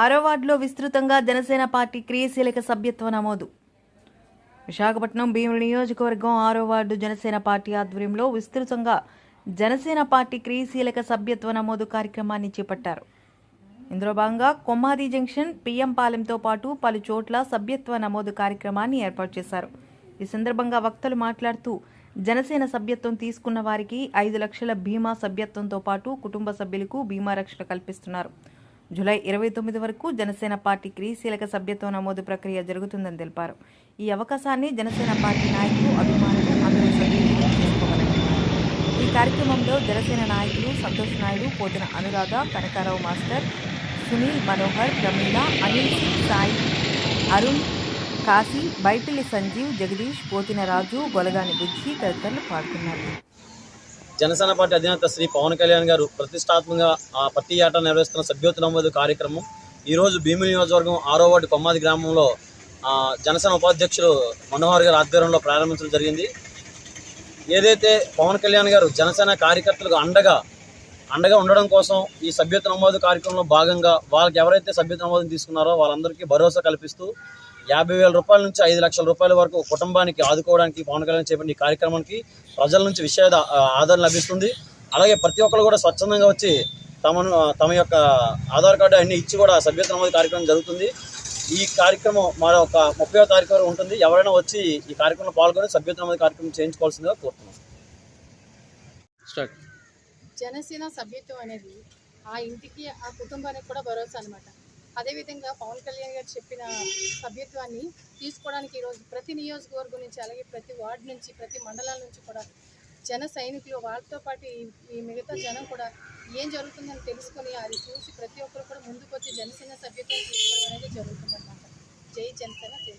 ఆరో వార్డులో విస్తృతంగా జనసేన పార్టీ క్రియాశీలక సభ్యత్వ నమోదు. విశాఖపట్నం భీముడి నియోజకవర్గం ఆరో వార్డు జనసేన పార్టీ ఆధ్వర్యంలో విస్తృతంగా జనసేన పార్టీ క్రియాశీలక సభ్యత్వ నమోదు కార్యక్రమాన్ని చేపట్టారు. ఇందులో భాగంగా కొమ్మాది జంక్షన్ పిఎం పాలెంతో పాటు పలు చోట్ల సభ్యత్వ నమోదు కార్యక్రమాన్ని ఏర్పాటు చేశారు. ఈ సందర్భంగా వక్తలు మాట్లాడుతూ జనసేన సభ్యత్వం తీసుకున్న వారికి ఐదు లక్షల బీమా సభ్యత్వంతో పాటు కుటుంబ సభ్యులకు బీమా రక్షణ కల్పిస్తున్నారు. జూలై ఇరవై తొమ్మిది వరకు జనసేన పార్టీ క్రియాశీలక సభ్యత్వ నమోదు ప్రక్రియ జరుగుతుందని తెలిపారు. ఈ అవకాశాన్ని జనసేన పార్టీ నాయకులు అభిమానులు అందరూ సద్వినియోగం ఈ కార్యక్రమంలో జనసేన నాయకులు సంతోష్ నాయుడు పోతిన అనురాధ కనకారావు మాస్టర్ సునీల్ మనోహర్ ప్రమీల అనిల్ సింగ్ సాయి అరుణ్ కాశీ బైపిల్లి సంజీవ్ జగదీష్ పోతిన రాజు గొలగాని బుజ్జి తదితరులు పాల్గొన్నారు. జనసేన పార్టీ అధినేత శ్రీ పవన్ కళ్యాణ్ గారు ప్రతిష్టాత్మకంగా ఆ ప్రతి ఏటా నిర్వహిస్తున్న సభ్యత్వ నమోదు కార్యక్రమం. ఈరోజు భీమి నియోజకవర్గం ఆరో వార్డు కొమ్మాది గ్రామంలో జనసేన ఉపాధ్యక్షులు మనోహర్ గారి ఆధ్వర్యంలో ప్రారంభించడం జరిగింది. ఏదైతే పవన్ కళ్యాణ్ గారు జనసేన కార్యకర్తలకు అండగా అండగా ఉండడం కోసం ఈ సభ్యత నమోదు కార్యక్రమంలో భాగంగా వాళ్ళకి ఎవరైతే సభ్యత నమోదు తీసుకున్నారో వాళ్ళందరికీ భరోసా కల్పిస్తూ యాభై వేల రూపాయల నుంచి ఐదు లక్షల రూపాయల వరకు కుటుంబానికి ఆదుకోవడానికి పవన్ కళ్యాణ్ చేపట్టిన ఈ కార్యక్రమానికి ప్రజల నుంచి విషయ ఆదరణ లభిస్తుంది. అలాగే ప్రతి ఒక్కరు కూడా స్వచ్ఛందంగా వచ్చి తమను తమ యొక్క ఆధార్ కార్డు అన్ని ఇచ్చి కూడా సభ్యత్వ నమోదు కార్యక్రమం జరుగుతుంది. ఈ కార్యక్రమం మరొక ముప్పై తారీఖు వరకు ఉంటుంది. ఎవరైనా వచ్చి ఈ కార్యక్రమంలో పాల్గొని సభ్యత్వ నమోదు కార్యక్రమం చేయించుకోవాల్సిందిగా కోరుతున్నాం. స్టార్ట్. జనసేన సభ్యత్వం అనేది ఆ ఇంటికి ఆ కుటుంబానికి కూడా భరోసా అనమాట అదేవిధంగా పవన్ కళ్యాణ్ గారు చెప్పిన సభ్యత్వాన్ని తీసుకోవడానికి ఈరోజు ప్రతి నియోజకవర్గం నుంచి అలాగే ప్రతి వార్డు నుంచి ప్రతి మండలాల నుంచి కూడా జన సైనికులు వాళ్ళతో పాటు ఈ- మిగతా జనం కూడా ఏం జరుగుతుందని తెలుసుకొని అది చూసి ప్రతి ఒక్కరు కూడా ముందుకు వచ్చి జనసేన సభ్యత్వం తీసుకోవడం అనేది జరుగుతుందన్నమాట. జై జనసేన జై